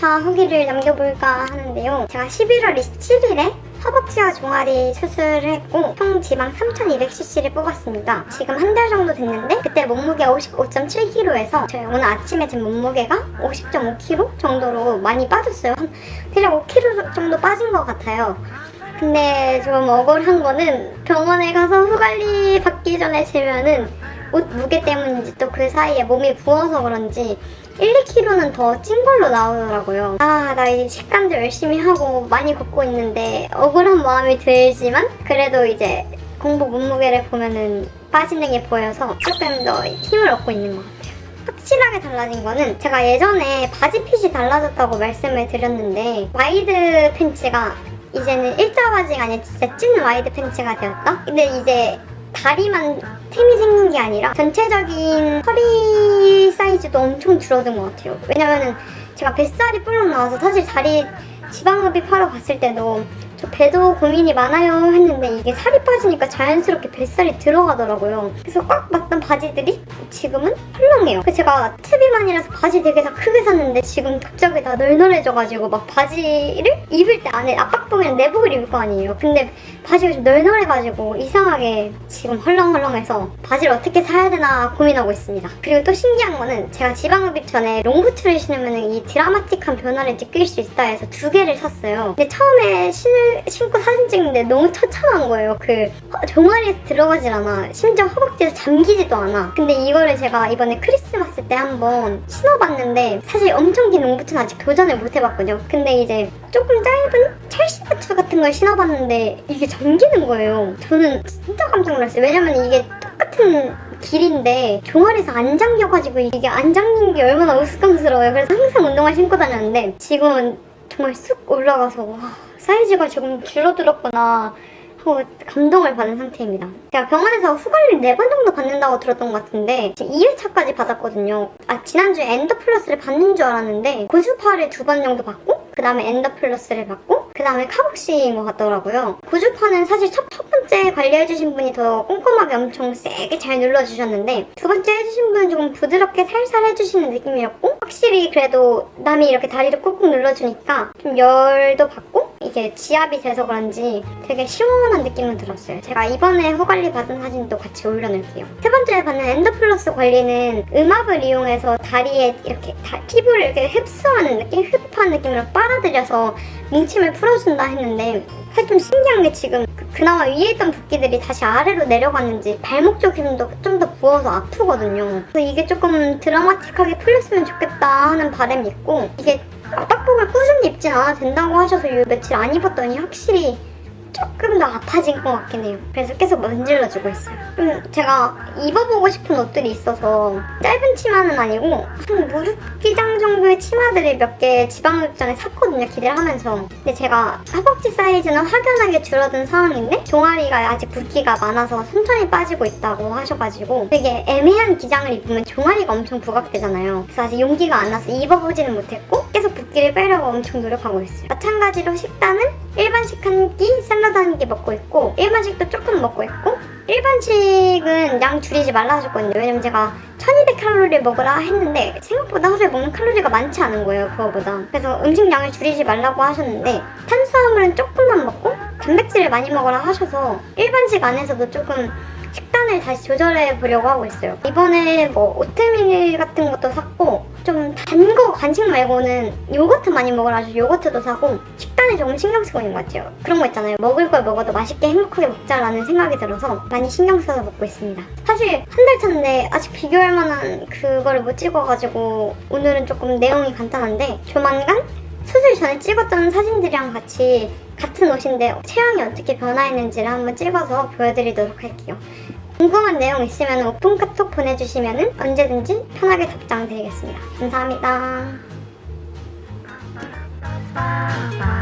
차 후기를 남겨볼까 하는데요. 제가 11월 27일에 허벅지와 종아리 수술을 했고 총 지방 3200cc를 뽑았습니다. 지금 한 달 정도 됐는데 그때 몸무게가 55.7kg에서 저희 오늘 아침에 제 몸무게가 50.5kg 정도로 많이 빠졌어요. 한 대략 5kg 정도 빠진 것 같아요. 근데 좀 억울한 거는 병원에 가서 후관리 받기 전에 재면은 옷 무게 때문인지 또 그 사이에 몸이 부어서 그런지 1, 2kg는 더 찐 걸로 나오더라고요. 아, 나이 식단도 열심히 하고 많이 걷고 있는데 억울한 마음이 들지만 그래도 이제 공복 몸무게를 보면은 빠지는 게 보여서 조금 더 힘을 얻고 있는 것 같아요. 확실하게 달라진 거는 제가 예전에 바지 핏이 달라졌다고 말씀을 드렸는데 와이드 팬츠가 이제는 일자 바지가 아니라 진짜 찐 와이드 팬츠가 되었다? 근데 이제 다리만 템이 생긴 게 아니라 전체적인 허리 사이즈도 엄청 줄어든 것 같아요. 왜냐면은 제가 뱃살이 뿔룩 나와서 사실 다리 지방흡입하러 갔을 때도 저 배도 고민이 많아요 했는데 이게 살이 빠지니까 자연스럽게 뱃살이 들어가더라고요. 그래서 꽉 맞던 바지들이 지금은 헐렁해요. 그래서 제가 채비만이라서 바지 되게 다 크게 샀는데 지금 갑자기 다 널널해져가지고 막 바지를 입을 때 안에 압박봉이랑 내복을 입을 거 아니에요. 근데 바지가 좀 널널해가지고 이상하게 지금 헐렁헐렁해서 바지를 어떻게 사야 되나 고민하고 있습니다. 그리고 또 신기한 거는 제가 지방흡입 전에 롱부츠를 신으면 이 드라마틱한 변화를 느낄 수 있다 해서 두 개를 샀어요. 근데 처음에 신을, 신고 사진 찍는데 너무 처참한 거예요. 그 허- 종아리에서 들어가질 않아. 심지어 허벅지에서 잠기지도 않아. 근데 이거를 제가 이번에 크리스마스 때 한번 신어봤는데 사실 엄청 긴 롱부츠는 아직 도전을 못 해봤거든요. 근데 이제 조금 짧은 첼시 부츠 같은 걸 신어봤는데 이게 잠기는 거예요. 저는 진짜 깜짝 놀랐어요. 왜냐면 이게 똑같은 길인데 종아리에서 안 잠겨가지고 이게 안 잠긴 게 얼마나 우스꽝스러워요. 그래서 항상 운동화 신고 다녔는데 지금은 정말 쑥 올라가서 와, 사이즈가 조금 줄어들었구나 하고 감동을 받은 상태입니다. 제가 병원에서 후관리를 4번 정도 받는다고 들었던 것 같은데 지금 2회차까지 받았거든요. 아 지난주에 엔더 플러스를 받는 줄 알았는데 고주파를 두 번 정도 받고 그 다음에 엔더 플러스를 받고 그 다음에 카복시인 것 같더라고요. 고주파는 사실 첫, 첫 번째 관리해주신 분이 더 꼼꼼하게 엄청 세게 잘 눌러주셨는데 두 번째 해주신 분은 조금 부드럽게 살살 해주시는 느낌이었고 확실히 그래도 남이 이렇게 다리를 꾹꾹 눌러주니까 좀 열도 받고 이게 지압이 돼서 그런지 되게 시원한 느낌은 들었어요. 제가 이번에 후관리 받은 사진도 같이 올려놓을게요. 세 번째 받는 엔더플러스 관리는 음압을 이용해서 다리에 이렇게 다- 피부를 이렇게 흡수하는 느낌, 흡입하는 느낌으로 빨아들여서 뭉침을 풀어준다 했는데 사실 좀 신기한 게 지금 그- 그나마 위에 있던 붓기들이 다시 아래로 내려갔는지 발목 쪽이 좀더 부어서 아프거든요. 그래서 이게 조금 드라마틱하게 풀렸으면 좋겠다 하는 바람이 있고 이게 압박복을 꾸준히 입진 않아도 된다고 하셔서 이 며칠 안 입었더니 확실히 조금 더 아파진 것 같긴 해요. 그래서 계속 문질러주고 있어요. 좀 제가 입어보고 싶은 옷들이 있어서 짧은 치마는 아니고 한 무릎 기장 정도의 치마들을 몇 개 지방흡입 전에 샀거든요. 기대를 하면서. 근데 제가 허벅지 사이즈는 확연하게 줄어든 상황인데 종아리가 아직 붓기가 많아서 천천히 빠지고 있다고 하셔가지고 되게 애매한 기장을 입으면 종아리가 엄청 부각되잖아요. 그래서 아직 용기가 안 나서 입어보지는 못했고 계속 붓기를 빼려고 엄청 노력하고 있어요. 마찬가지로 식단은 일반식 한 끼, 샐러드 한 끼 먹고 있고 일반식도 조금 먹고 있고 일반식은 양 줄이지 말라 하셨거든요. 왜냐면 제가 1200칼로리 먹으라 했는데 생각보다 하루에 먹는 칼로리가 많지 않은 거예요. 그거보다. 그래서 음식 양을 줄이지 말라고 하셨는데 탄수화물은 조금만 먹고 단백질을 많이 먹으라 하셔서 일반식 안에서도 조금 식단을 다시 조절해 보려고 하고 있어요. 이번에 뭐 오트밀 같은 것도 샀고 좀 단 거 간식 말고는 요거트 많이 먹으라 하셔서 요거트도 사고 식단에 조금 신경 쓰고 있는 것 같아요. 그런 거 있잖아요. 먹을 걸 먹어도 맛있게 행복하게 먹자라는 생각이 들어서 많이 신경 써서 먹고 있습니다. 사실 한 달 차인데 아직 비교할 만한 그거를 못 찍어가지고 오늘은 조금 내용이 간단한데 조만간 수술 전에 찍었던 사진들이랑 같이 같은 옷인데 체형이 어떻게 변화했는지를 한번 찍어서 보여드리도록 할게요. 궁금한 내용 있으면 오픈 카톡 보내주시면 언제든지 편하게 답장 드리겠습니다. 감사합니다. 아, 아, 아,